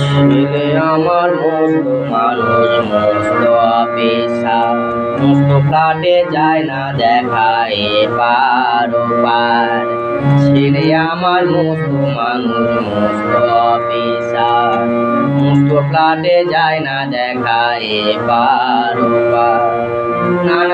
ছেলে আমার মস্ত মানুষ মস্ত অফিসা মস্ত ফ্ল্যাটে যায় না দেখা এপার ওপার। ছেলে আমার মস্ত মানুষ মস্ত অফিসার মস্ত ফ্ল্যাটে যায় না দেখা এপার ওপার।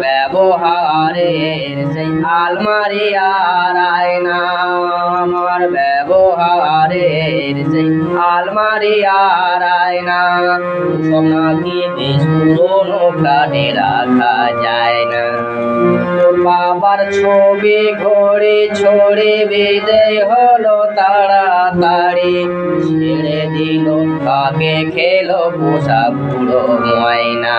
ব্যবহারের সেই আলমারি আর আমার ব্যবহারের সেই আলমারি আর আয়না। রাখা যায় না। বাবার ছবি ঘড়ি ছড়ে বেঁধে হলো তাড়াতাড়ি। ছেড়ে দিল কাকে খেলো পোষা বুড়ো ময়না।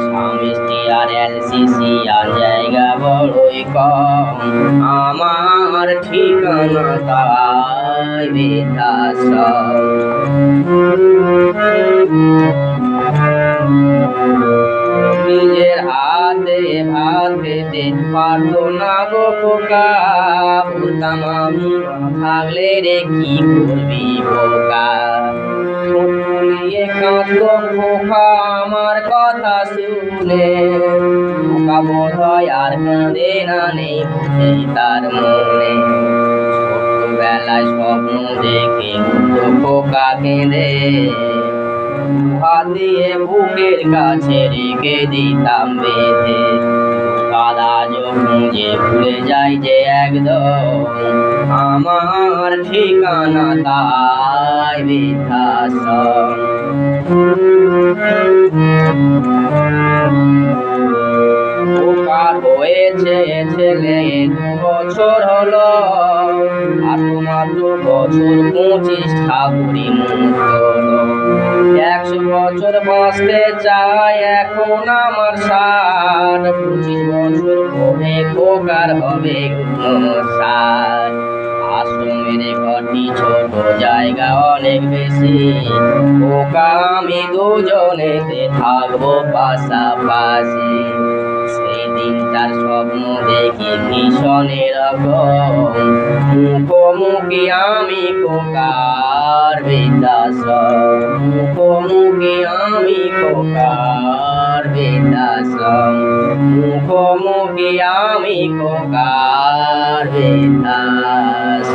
স্বামী আর এলসিসি আর জায়গা বড়ই কম। আমার ঠিকানা তাই নিজের হাতে ভাত খেতে পারতো না গো খোকা বলতাম আমি থাকলে রে কি করবি বোকা নিয়ে কাঁদতো খোকা আমার কথা শুনে। খোকা বোধ হয় আর কাঁদে না নেই তার মনে। ছোটবেলায় স্বপ্ন দেখে উঠতো কেঁদে। হাত দিয়ে বুকের কাছে রেখে দিতাম বেঁধে। কাদা খুঁজে ভুলে যাই যে একদম, আমার ঠিকানা তাই বৃদ্ধাশ্রম। হয়েছে ছেলে দু একশো বছর বাঁচতে চায় এখন আমার ষাট, পঁচিশ বছর পরে খোকার হবে সার জায়গা অনেক বেশি। খোকা আমি দুজনেতে থাকব পাশাপাশি। সেই দিনটার স্বপ্ন দেখি ভীষণ এরকম। মুখোমুখি আমি কোকার বিদাস মুখোমুখি আমি কোকার বিদাস মুখোমুখি আমি কোকার বিদাস